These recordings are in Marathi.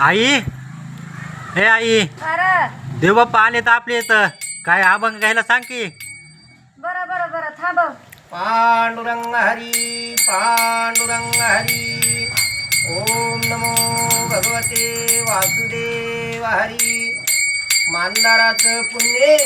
आई. हे आई. अरे. देवबाप्पा आले तर आपले इथं. काय अभंग घ्यायला सांग की. बरं बरं बरं. थांब. पांडुरंग हरी पांडुरंग हरी. ओम नमो भगवते वासुदेव हरी. मानणाराचं पुण्य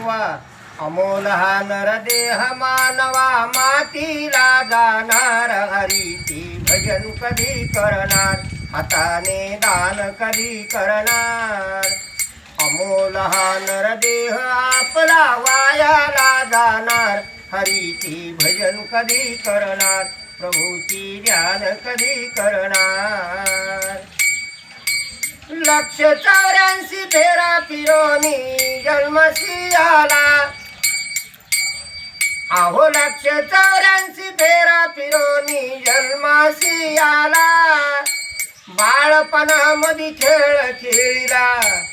वा. अमोल हा नरदेह मानवा मातीला जाणार हरीची भजन कधी करणार? हाताने दान कधी करणार? अमोल हा नरदेह आपला वायाला जाणार. हरीची भजन कधी करणार? प्रभूची ध्यान कधी करणार? लक्ष चौऱ्याऐंशी फेरा पिरोनी जन्मसी आला अहो लक्ष चौऱ्या बाळपणामधी खेळ खेळला.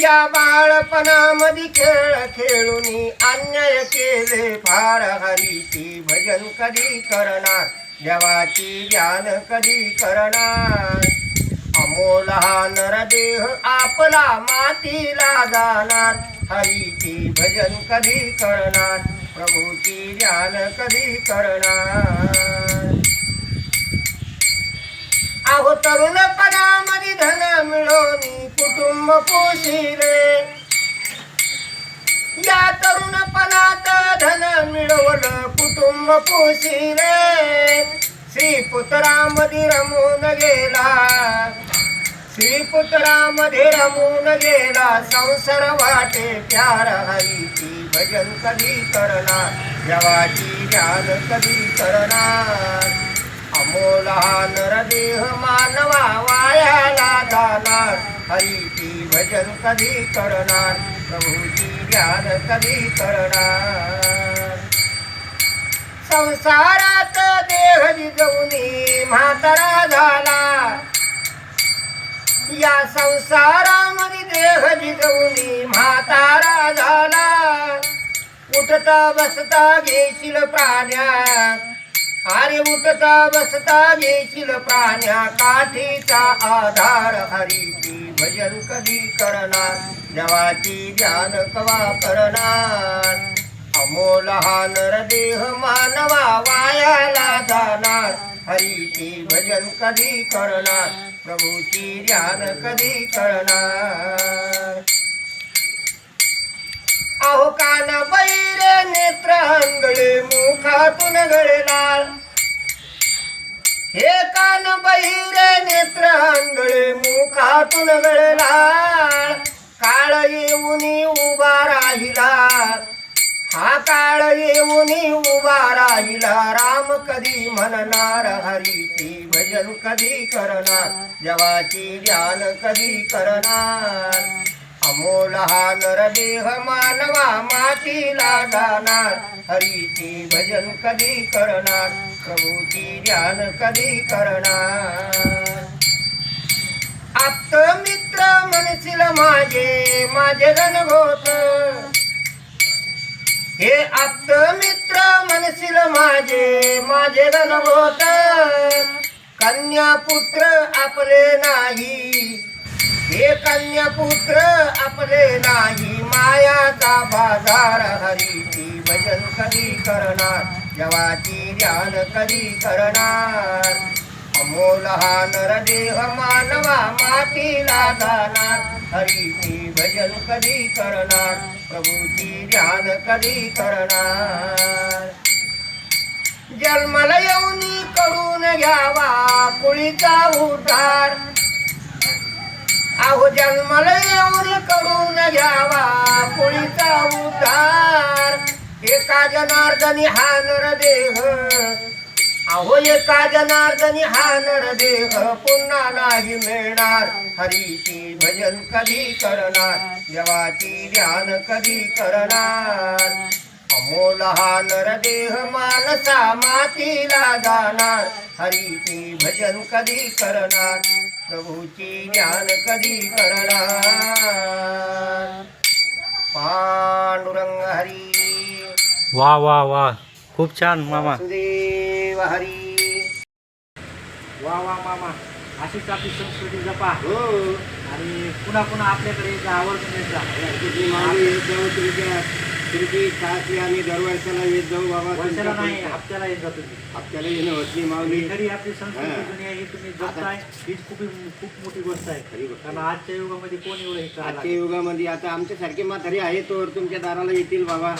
या बाळपणामध्ये खेळ खेळून अन्याय केले फार हरीची भजन कधी करणार? देवाची ज्ञान कधी करणार? अमोल हा नरदेह आपला मातीला जाणार. हरीची भजन कधी करणार? प्रभूची ज्ञान कधी करणार? अहो तरुणपणामध्ये धन मिळवणी कुटुंब पोशिले या तरुणपणात धन मिळवलं कुटुंब पोशिले श्री पुत्रामध्ये रमून गेला. श्री पुत्रामध्ये रमून गेला. संसार वाटे प्यार हरीची भजन कधी करणार? देवाची ज्ञान कधी करणार? अमोल हा नरदेह मानवा वायाला जाणार. हरीची भजन कधी करणार? प्रभूची ज्ञान कधी करणार? संसारात देह जिजवणी म्हातारा झाला. या संसारामध्ये देह जिजवणी म्हातारा झाला. उठता बसता घेशील प्राण्या. अरे उठता बसता घेशील प्राण्या काठीचा आधार. हरीची भजन कधी करणार? देवाची ध्यान कवा करणार? अमोल हा नरदेह मानवा वायाला जाणार. हरीची भजन कधी करणार? प्रभूची ध्यान कधी करणार? अहो कान बैरे नेत्र अंगळे मुखातून गळलाल हे कान बहिरे नेत्र अंगळे मुखातून गळलाल काळ येऊनी उभा राहिला. हा काळ येऊनी उभा राहिला. राम कधी म्हणणार हरीची भजन कधी करणार? देवाची ध्यान कधी करणार? अमोल हा नरदेह मानवा मातीला जाणार. हरीचे भजन कधी करणार? प्रभूची ध्यान कधी करणार? आप्त मित्र म्हणशील माझे माझे जनभोत हे आप्त मित्र म्हणशील माझे माझे जनभोत कन्या पुत्र आपले नाही. हे कन्यापुत्र आपले नाही मायाचा बाजार हरीची भजन कधी करणार? देवाची ध्यान कधी करणार? अमोल हा नरदेह मानवा मातीला जाणार. हरीची भजन कधी करणार? प्रभूची ध्यान कधी करणार? जन्माला येऊन करून घ्यावा कुळीचा उद्धार. जन्माला येऊन करून घ्यावा कुळीचा उद्धार. एका जनार्दनी हा नरदेह. अहो एका जनार्दनी हा नरदेह पुन्हा नाही मिळणार. हरीची भजन कधी करणार? देवाची ध्यान कधी करणार? अमोल हा नरदेह मानसा मातीला जाणार. हरीची भजन कधी करणार? प्रभूची ज्ञान कधी करणार? पांडुरंग हरी. वा वा वा. खूप छान मामा. वासुदेव हरी. वा वा मामा. अशीच आपली संस्कृती जपा. हो. आणि पुन्हा पुन्हा आपल्याकडे आवर्जून येत जा तुमची खास आम्ही दरवर्षाला येत जाऊ बाबा वर्षाला नाही तुमच्या हप्त्याला येत जा तुम्ही. हप्त्याला येणं होत नाही माऊली खरी आपली संस्कृती हा. आहे ही तुम्ही जपताय हीच खूप खूप मोठी गोष्ट आहे. खरी गोष्ट कारण आजच्या युगामध्ये कोण एवढं हे करायला आजच्या युगामध्ये आता आमच्यासारखे म्हातारे आहे तोवर तुमच्या दाराला येतील बाबा.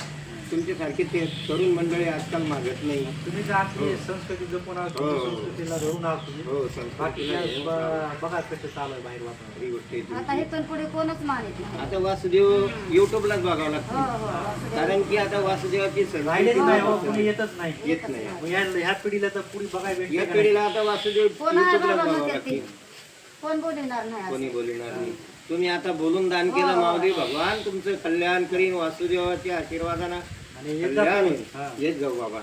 तुमच्यासारखे ते तरुण मंडळी आजकाल मागत नाही तुम्ही जर आपली संस्कृती जपून आहात हो. संस्कृतीला धरून आहात तुम्ही हो बाकी संस्कृतीला काय हे ब- बघा कसं चालू आहे बाहेर वातावरण खरी गोष्ट आहे आता तुमची. इथून पुढे कोणच मानित नाही आता वासुदेव युट्यूबलाच बघावं हो लागतं हो. कारण की आता वासुदेवाची राहिलेच नाही हो संस्कृती कोणी येतच नाही येत नाही मग ह्या ह्या पिढीला तर पुढे बघायला या भेटतं का नाही? पिढीला आता वासुदेव कोण आहे युट्यूबलाच बाबा बघावं म्हणतात ते? लागते कोण बोलणार नाही कोणी. बोलणार नाही तुम्ही आता बोलून दान केलं. माऊली भगवान तुमचं कल्याण करीन वासुदेवाच्या आशीर्वादानं कल्याण. होईल. येत जाऊ बाबा